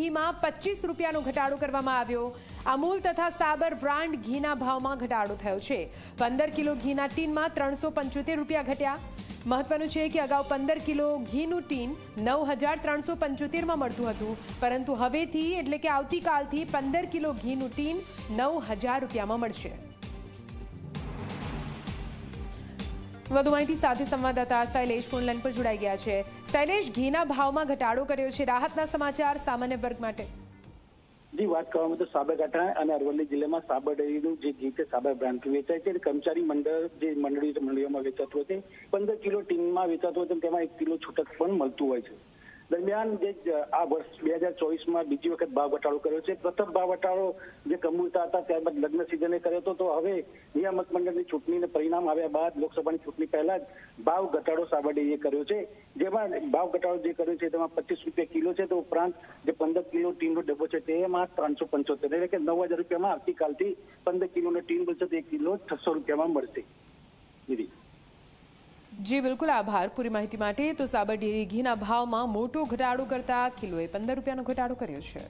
ઘીમાં પચીસ રૂપિયાનો ઘટાડો કરવામાં આવ્યો. અમૂલ તથા સાબર બ્રાન્ડ ઘીના ભાવમાં ઘટાડો થયો છે. પંદર કિલો ઘીના ટીનમાં ત્રણસો પંચોતેર રૂપિયા ઘટ્યા. મહત્વનું છે કે અગાઉ પંદર કિલો ઘીનું ટીન નવ હજાર ત્રણસો પંચોતેરમાં મળતું હતું. પરંતુ હવેથી એટલે કે આવતીકાલથી પંદર કિલો ઘીનું ટીન નવ હજાર રૂપિયામાં મળશે. વધુ માહિતી સાથે સંવાદદાતા શૈલેષ ફોનલાઈન પર જોડાઈ ગયા છે. શૈલેષ, ઘીના ભાવમાં ઘટાડો કર્યો છે. રાહતના સમાચાર સામાન્ય વર્ગ માટે. જી, વાત કરવામાં તો સાબરકાંઠા અને અરવલ્લી જિલ્લામાં સાબર ડેરીનું જે ઘી છે, સાબર બ્રાન્ડ વેચાય છે. કર્મચારી મંડળ, જે મંડળી મંડળીઓમાં વેચાતું હોય છે. પંદર કિલો ટીનમાં વેચાતું હોય છે તેમાં એક કિલો છૂટક પણ મળતું હોય છે. દરમિયાન જે આ વર્ષ બે હજાર ચોવીસમાં બીજી વખત ભાવ ઘટાડો કર્યો છે. પ્રથમ ભાવ ઘટાડો જે કમૂલતા હતા, ત્યારબાદ લગ્ન સિઝને કર્યો હતો. તો હવે નિયામક મંડળની ચૂંટણીને પરિણામ આવ્યા બાદ લોકસભાની ચૂંટણી પહેલા જ ભાવ ઘટાડો સાબરડીએ કર્યો છે. જેમાં ભાવ ઘટાડો જે કર્યો છે તેમાં પચીસ રૂપિયા કિલો છે. તો ઉપરાંત જે પંદર કિલો ટીનનો ડબ્બો છે તેમાં ત્રણસો પંચોતેર એટલે કે નવ હજાર રૂપિયામાં આવતીકાલથી પંદર કિલોનો ટીન બનશે તો એક કિલો છસો રૂપિયામાં મળશે. જી, બિલકુલ આભાર પૂરી માહિતી માટે. તો સાબર ડેરી ઘીના ભાવમાં મોટો ઘટાડો કરતા કિલોએ પંદર રૂપિયાનો ઘટાડો કર્યો છે.